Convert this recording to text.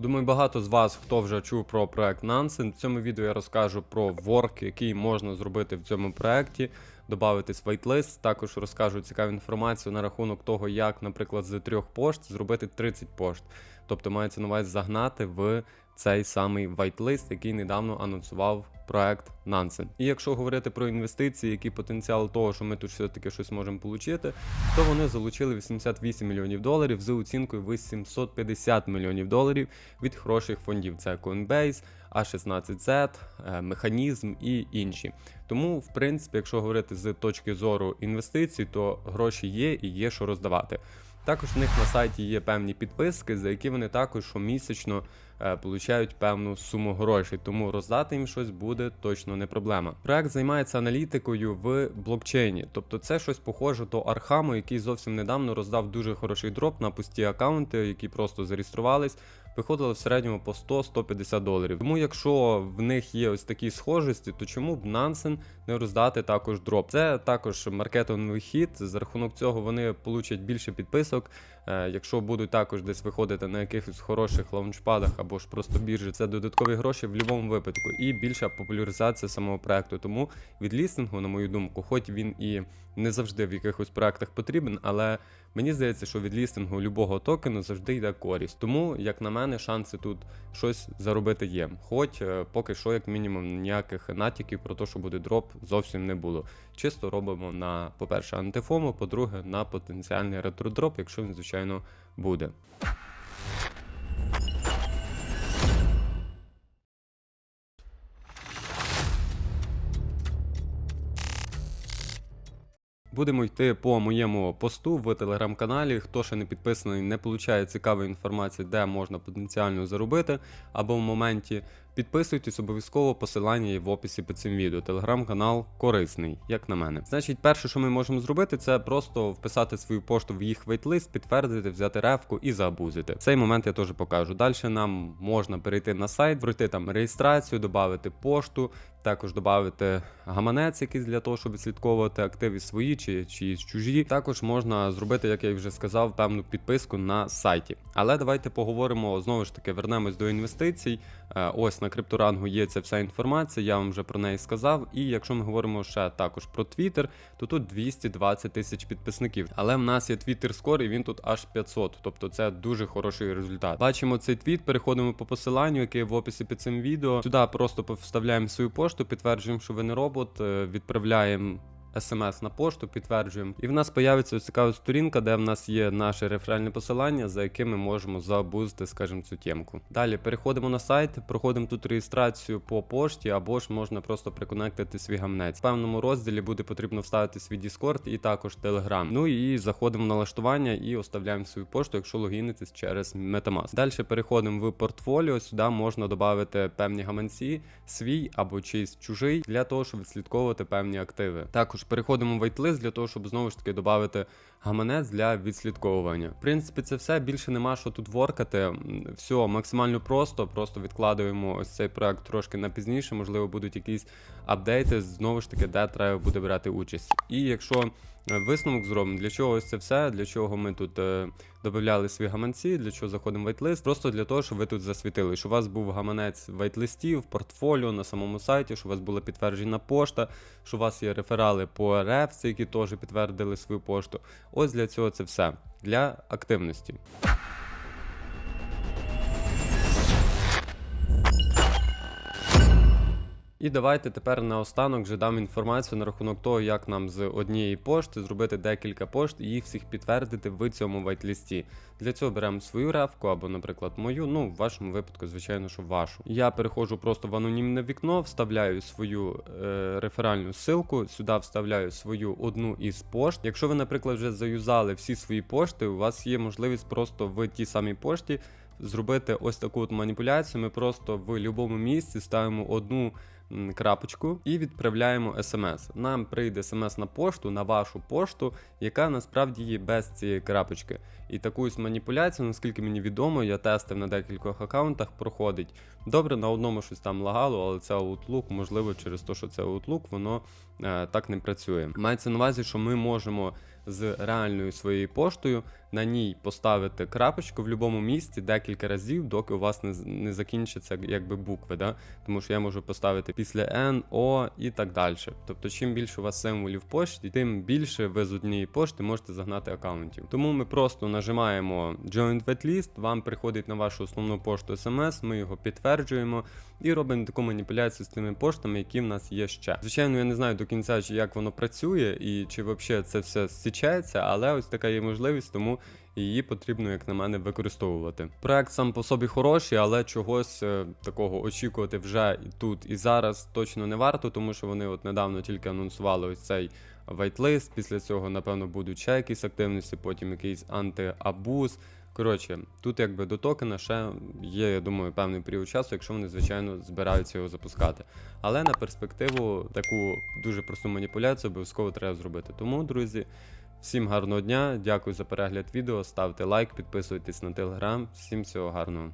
Думаю, багато з вас, хто вже чув про проект Nansen. В цьому відео я розкажу про ворк, який можна зробити в цьому проекті, додати вайтлист. Також розкажу цікаву інформацію на рахунок того, як, наприклад, з трьох пошт зробити 30 пошт. Тобто мається на увазі загнати в цей самий вайтлист, який недавно анонсував проект Nansen. І якщо говорити про інвестиції, який потенціал того, що ми тут все-таки щось можемо отримати, то вони залучили 88 мільйонів доларів з оцінкою в 750 мільйонів доларів від хороших фондів. Це Coinbase, A16Z, е, Механізм і інші. Тому, в принципі, якщо говорити з точки зору інвестицій, то гроші є і є що роздавати. Також в них на сайті є певні підписки, за які вони також щомісячно получають певну суму грошей, тому роздати їм щось буде точно не проблема. Проект займається аналітикою в блокчейні, тобто це щось похоже до Архаму, який зовсім недавно роздав дуже хороший дроп на пусті аккаунти, які просто зареєструвались. Виходили в середньому по 100-150 доларів. Тому, якщо в них є ось такі схожості, то чому б Нансен не роздати також дроп? Це також маркетинговий хід. За рахунок цього вони получать більше підписок. Е, Якщо будуть також десь виходити на якихось хороших лаунчпадах або ж просто біржі, це додаткові гроші в будь-якому випадку і більша популяризація самого проекту. Тому від лістингу, на мою думку, хоч він і не завжди в якихось проектах потрібен, але мені здається, що від лістингу любого токену завжди йде користь. Тому, як на мене, шанси тут щось заробити є. Хоч е, поки що, як мінімум, ніяких натяків про те, що буде дроп, зовсім не було. Чисто робимо на, по-перше, антифому, по-друге, на потенціальний ретродроп, якщо він, звичайно, буде. Будемо йти по моєму посту в телеграм-каналі. Хто ще не підписаний, не получає цікавої інформації, де можна потенціально заробити, або в моменті підписуйтесь обов'язково. Посилання є в описі під цим відео. Телеграм-канал корисний, як на мене. Значить, перше, що ми можемо зробити, це просто вписати свою пошту в їх вейтлист, підтвердити, взяти ревку і забузити. Цей момент я теж покажу. Далі нам можна перейти на сайт, пройти там реєстрацію, додати пошту, також додати гаманець якийсь для того, щоб відслідковувати активи свої чи чиїсь чужі. Також можна зробити, як я вже сказав, певну підписку на сайті. Але давайте поговоримо знову ж таки, вернемось до інвестицій. Е, Ось на крипторангу є ця вся інформація, я вам вже про неї сказав. І якщо ми говоримо ще також про Twitter, то тут 220 тисяч підписників. Але в нас є Twitter Score і він тут аж 500, тобто це дуже хороший результат. Бачимо цей твіт, переходимо по посиланню, яке в описі під цим відео. Сюди просто вставляємо свою пошту, підтверджуємо, що ви не робот, е, відправляємо. Смс на пошту, підтверджуємо. І в нас появиться ось цікава сторінка, де в нас є наше реферальне посилання, за яким ми можемо забузити, скажімо, цю темку. Далі переходимо на сайт, проходимо тут реєстрацію по пошті, або ж можна просто приконектити свій гамнець. В певному розділі буде потрібно вставити свій Discord і також Telegram. Ну і заходимо в налаштування і оставляємо свою пошту, якщо логінитесь через Metamask. Далі переходимо в портфоліо. Сюди можна додати певні гаманці, свій або чийсь чужий, для того, щоб відслідковувати певні активи. Також переходимо в вайтлист для того, щоб знову ж таки додати гаманець для відслідковування. В принципі, це все більше нема що тут воркати. Все максимально просто. Просто відкладуємо ось цей проект трошки на пізніше. Можливо, будуть якісь апдейти, знову ж таки, де треба буде брати участь. І якщо висновок зробимо, для чого ось це все, для чого ми тут е, додавали свої гаманці, для чого заходимо в вайтлист, просто для того, щоб ви тут засвітили, що у вас був гаманець вайтлистів, портфоліо на самому сайті, що у вас була підтверджена пошта, що у вас є реферали по РФ, які теж підтвердили свою пошту. Ось для цього це все. Для активності. І давайте тепер наостанок вже дам інформацію на рахунок того, як нам з однієї пошти зробити декілька пошт і їх всіх підтвердити в цьому вайтлісті. Для цього беремо свою ревку або, наприклад, мою. Ну, в вашому випадку, звичайно, що вашу. Я переходжу просто в анонімне вікно, вставляю свою е, реферальну ссылку, сюди вставляю свою одну із пошт. Якщо ви, наприклад, вже заюзали всі свої пошти, у вас є можливість просто в тій самій пошті зробити ось таку от маніпуляцію. Ми просто в будь-якому місці ставимо одну крапочку і відправляємо смс. Нам прийде смс на пошту, на вашу пошту, яка насправді є без цієї крапочки. І таку маніпуляцію, наскільки мені відомо, я тестив на декількох аккаунтах, проходить. Добре, на одному щось там лагало, але це Outlook, можливо, через те, що це Outlook, воно е, так не працює. Мається на увазі, що ми можемо з реальною своєю поштою, на ній поставити крапочку в будь-якому місці декілька разів, доки у вас не, не закінчаться якби букви. Да? Тому що я можу поставити після N, O і так далі. Тобто, чим більше у вас символів пошті, тим більше ви з однієї пошти можете загнати аккаунтів. Тому ми просто нажимаємо Join Waitlist, вам приходить на вашу основну пошту смс, ми його підтверджуємо і робимо таку маніпуляцію з тими поштами, які в нас є ще. Звичайно, я не знаю до кінця, як воно працює і чи взагалі це все зсічається, але ось така є можливість, тому її потрібно, як на мене, використовувати. Проект сам по собі хороший, але чогось е, такого очікувати вже тут і зараз точно не варто, тому що вони от недавно тільки анонсували ось цей вайтлист. Після цього, напевно, будуть ще якісь активності, потім якийсь антиабуз. Коротше, тут якби до токена ще є, я думаю, певний період часу, якщо вони, звичайно, збираються його запускати. Але на перспективу таку дуже просту маніпуляцію обов'язково треба зробити. Тому, друзі, всім гарного дня, дякую за перегляд відео, ставте лайк, підписуйтесь на телеграм. Всім всього гарного.